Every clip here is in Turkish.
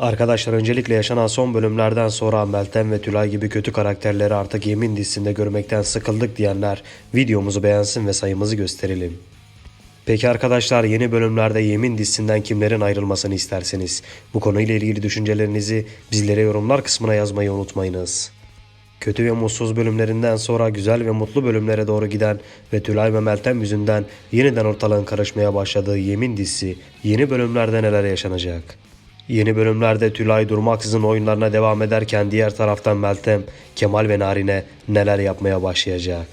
Arkadaşlar öncelikle yaşanan son bölümlerden sonra Meltem ve Tülay gibi kötü karakterleri artık yemin dizisinde görmekten sıkıldık diyenler videomuzu beğensin ve sayımızı gösterelim. Peki arkadaşlar yeni bölümlerde Yemin dizisinden kimlerin ayrılmasını isterseniz bu konuyla ilgili düşüncelerinizi bizlere yorumlar kısmına yazmayı unutmayınız. Kötü ve mutsuz bölümlerinden sonra güzel ve mutlu bölümlere doğru giden ve Tülay ve Meltem yüzünden yeniden ortalığın karışmaya başladığı Yemin dizisi yeni bölümlerde neler yaşanacak? Yeni bölümlerde Tülay durmaksızın oyunlarına devam ederken diğer taraftan Meltem, Kemal ve Narine neler yapmaya başlayacak?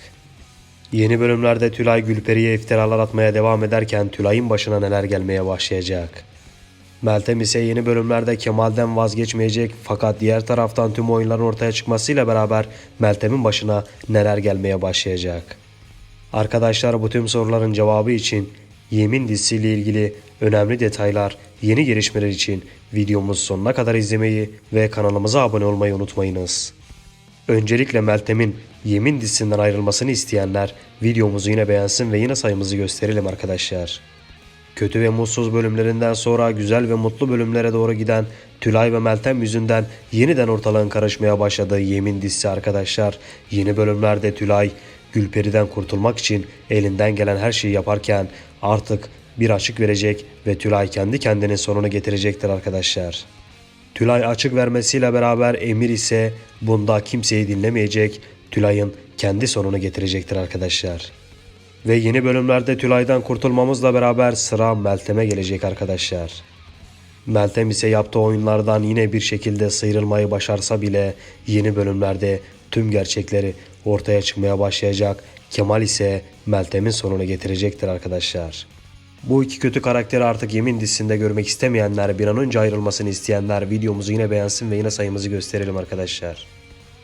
Yeni bölümlerde Tülay Gülperi'ye iftiralar atmaya devam ederken Tülay'ın başına neler gelmeye başlayacak? Meltem ise yeni bölümlerde Kemal'den vazgeçmeyecek fakat diğer taraftan tüm oyunların ortaya çıkmasıyla beraber Meltem'in başına neler gelmeye başlayacak? Arkadaşlar bu tüm soruların cevabı için Yemin dizisiyle ilgili önemli detaylar, yeni gelişmeler için videomuzu sonuna kadar izlemeyi ve kanalımıza abone olmayı unutmayınız. Öncelikle Meltem'in Yemin dizisinden ayrılmasını isteyenler videomuzu yine beğensin ve yine sayımızı gösterelim arkadaşlar. Kötü ve mutsuz bölümlerinden sonra güzel ve mutlu bölümlere doğru giden Tülay ve Meltem yüzünden yeniden ortalığın karışmaya başladığı Yemin dizisi arkadaşlar. Yeni bölümlerde Tülay Gülperi'den kurtulmak için elinden gelen her şeyi yaparken artık bir açık verecek ve Tülay kendi kendinin sonunu getirecektir arkadaşlar. Tülay açık vermesiyle beraber Emir ise bunda kimseyi dinlemeyecek, Tülay'ın kendi sonunu getirecektir arkadaşlar. Ve yeni bölümlerde Tülay'dan kurtulmamızla beraber sıra Meltem'e gelecek arkadaşlar. Meltem ise yaptığı oyunlardan yine bir şekilde sıyrılmayı başarsa bile yeni bölümlerde tüm gerçekleri ortaya çıkmaya başlayacak. Kemal ise Meltem'in sonunu getirecektir arkadaşlar. Bu iki kötü karakteri artık Yemin dizisinde görmek istemeyenler, bir an önce ayrılmasını isteyenler videomuzu yine beğensin ve yine sayımızı gösterelim arkadaşlar.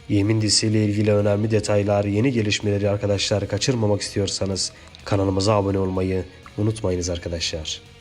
Yemin dizisiyle ilgili önemli detaylar, yeni gelişmeleri arkadaşlar kaçırmamak istiyorsanız kanalımıza abone olmayı unutmayınız arkadaşlar.